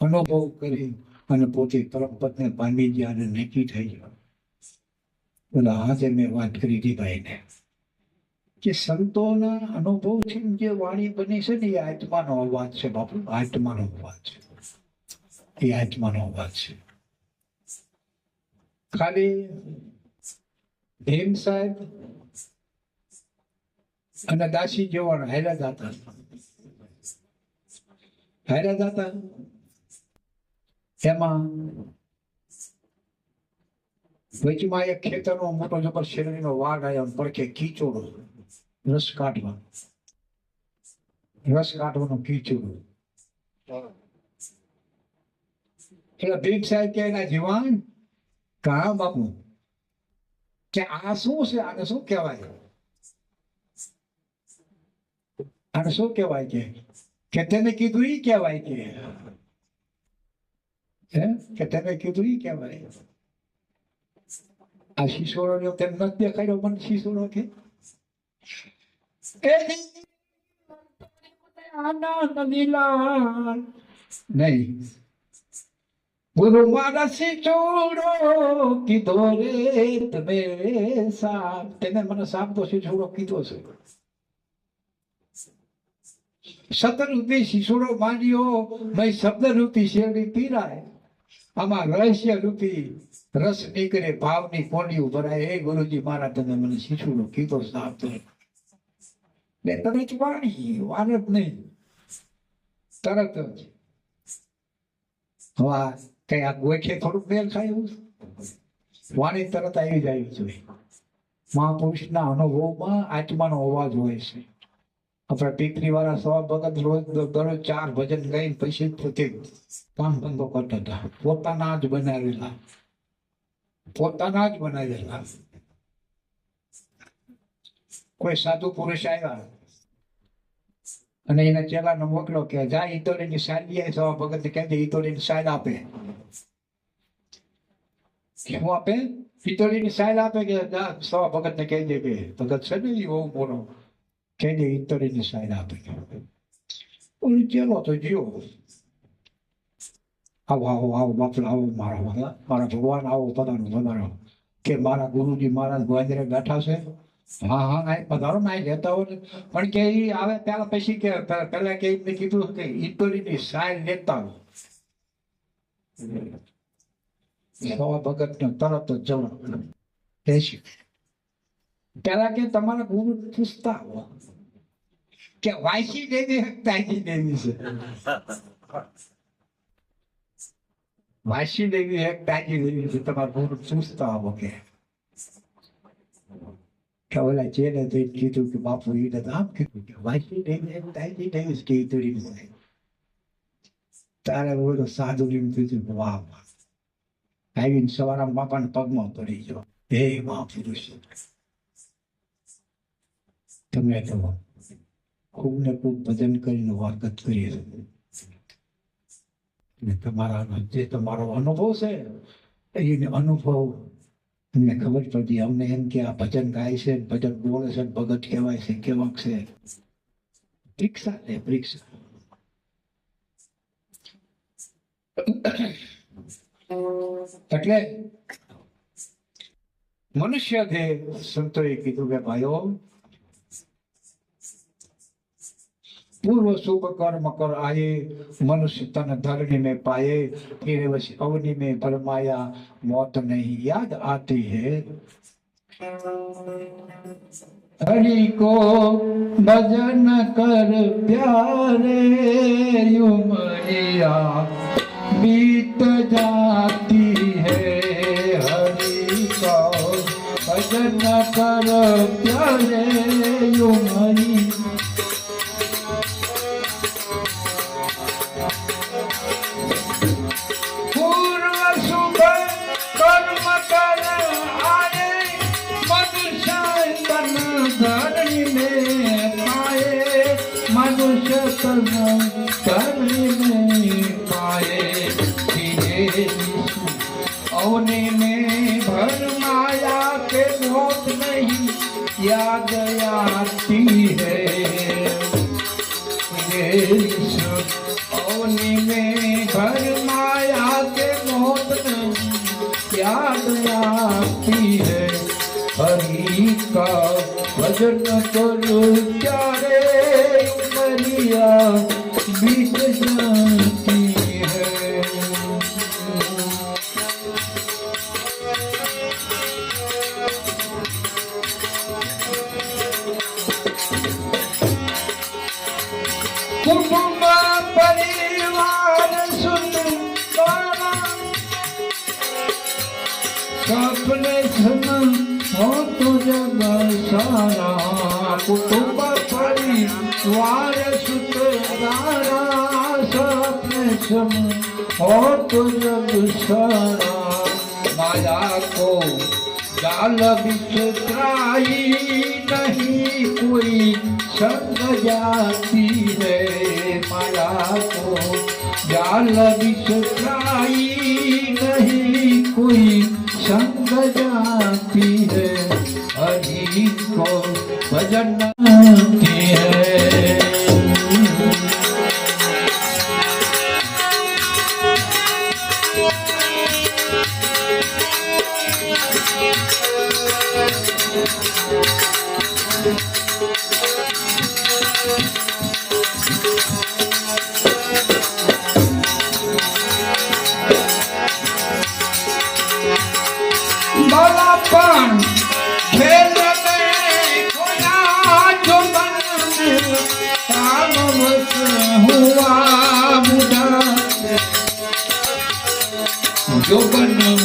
અનુભવ કરી અને પોતે પરમપદને પામી ગયા અને નક્કી થઈ ગયો. આજે મેં વાત કરી હતી ભાઈને કે સંતોના અનુભવથી જે વાણી બની છે ને એ આત્માનો અવાજ છે બાપુ, આત્માનો અવાજ છે. એ આત્માનો અવાજ છે. ખાલી ભીમ સાહેબ અને દાસી જેવા હેરા જાતા હેરા જાતા એમાં વચમાં એક ખેતરનો મોટો જબર શેરડીનો વાઘ આવ્યો પડખે કીચોડો. રસ કાઢવા. રસ કાઢવાનો કીચોડો. એટલે ભીમ સાહેબ કે એના જીવાન કા બાપુ, કે આ શું છે? આને શું કહેવાય? આને શું કહેવાય કે તેને કીધું ઈ કહેવાય કે હે કે તેને કીધું ઈ કહેવાય આ શિશોરો તેમ નથી દેખાડ્યો મને શિશોરો કે એ આનંદ લીલા નહીં ગુરુ મારા શિશોરો કીધો રે તમે સાપ તેને મને સાપ તો શિશોરો કીધો છે સતરૂપી શિશોરો માંડ્યો મેં શબ્દરૂપી શેરડી પીરાય આમાં રહસ્ય રૂપી રસ નીકળે, ભાવની કોંડી ભરાય એ ગુરુજી મારા તમે મને શિશુનો કીધો તો. ને તરત વાણી વાર જ નહીં. તરત જ. હવે આ કઈ આ ગોખે થોડુંક મેલ ખાય એવું? વાણી તરત આવી જાય જોઈએ મહાપુરુષના અનુભવમાં આત્માનો અવાજ હોય છે. આપણા ટેકરી વાળા સવા ભગત રોજ દરરોજ ચાર ભજન ગાઈ પછી પોતે કામ ધંધો કરતા હતા. પોતાના જ બનાવેલા. પોતાના જ બનાવેલા. કોઈ સાધુ પુરુષ આવ્યા. અને એના ચેલાનો મોકલો કે, જા, ઈતોડીની સાડી આવે સવા ભગત કહે છે, ઈતોડીની સાડ આપે. શું આપે? ઈતોડીની સાડ આપે કે સવા ભગત ને કહી દે ભગત છે ને એ બહુ મોટો કહી દે ઈતોડીની સાડ આપે ઓલું ચેલો તો જીવો આવો આવો આવો બાપલા આવો મારા વાલા મારા ભગવાન આવો પધારો પધારો કે મારા ગુરુજી મહારાજ ગોંદરે બેઠા છે હા હા આ પધારો ના લેતા હોય ને. પણ કે એ આવે પેલા પછી કે પે- પેલા કે મેં કીધું કે ઈટોરીની સાય લેતા. સવા ભગત ને તરત જ જવાબ બેસી પેલા કે તમારા ગુરુ પૂછતા હો કે વાંચી દેવી તાજી દેવી છે. વાંચી દેવી એક તાજી દેવી છે. તમારા ગુરુ પૂછતા હો કે. કે ઓલા જેને કીધું કે બાપુ, એને તો દેવી દેવી કે ઈ તો તારે બોલો સાધુ એમ કે વાહ વાહ. આવીને સવારમાં બાપાના પગમાં પડી ગયો. હે મહાપુરુષ. તમે તો ખૂબ ને ખૂબ ભજન કરીને વારકત કરીએ છે તમારા જે તમારો અનુભવ છે એ અનુભવ તમને ખબર પડતી અમને એમ કે આ ભજન ગાય છે, ભજન બોલે છે, ભગત કહેવાય છે, કેવાક છે. પરીક્ષા લે પરીક્ષા એટલે મનુષ્ય છે સંતોએ કીધું કે ભાઈઓ पूर्व शुभ कर्म कर आए, मनुष्य तन धरणी में पाए, फिर उस अवधि में भरमाया, मौत नहीं याद आती है। हरि को भजन कर प्यारे उमरिया बीत जाती है। हरि को भजन कर प्यारे उमरिया होने में भर माया के मौत नहीं, याद आती है। होने में भर माया के मौत नहीं, याद आती है। हरी का भजन करो। ઉપદેશમાં મોટું જગ સારા કુટુંબ પરિવાર સુત તારા સપને સમ મોટું જગ સારા માયા કો જાલ વિચિત્રાઈ નહીં કોઈ સંગ જાતિ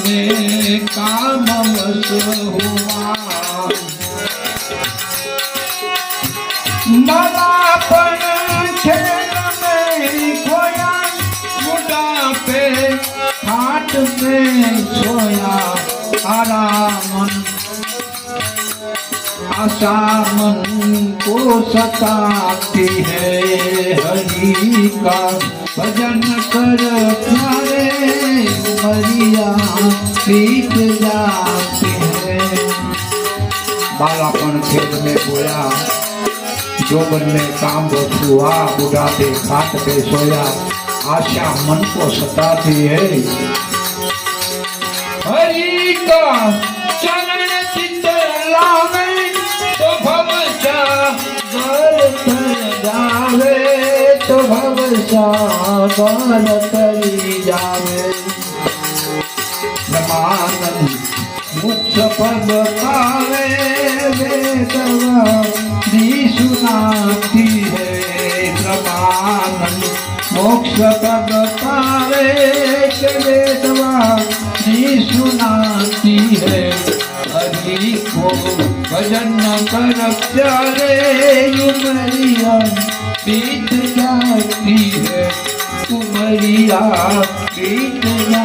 में कामवश हुआ। बालापन खेल में खोया बुढ़ापे हाथ में सोया आरामन आशा मन को सताती है, हरि का भजन कर प्यारे मरिया पीत जाती है। बालापन खेत में बोया जोबन में काम हुआ बुढ़ापे खाट पे सोया, आशा मन को सताती है। हरि का सागर तरी जावे ब्रह्मानंद मुक्त पद पावे वेदवा दी सुनाती है ब्रह्मानंद मोक्ष पद पावे वेदवा दी सुनाती है हरि को। भजन कर प्यारे उमरिया बीत जाती है कुमरिया बेटुला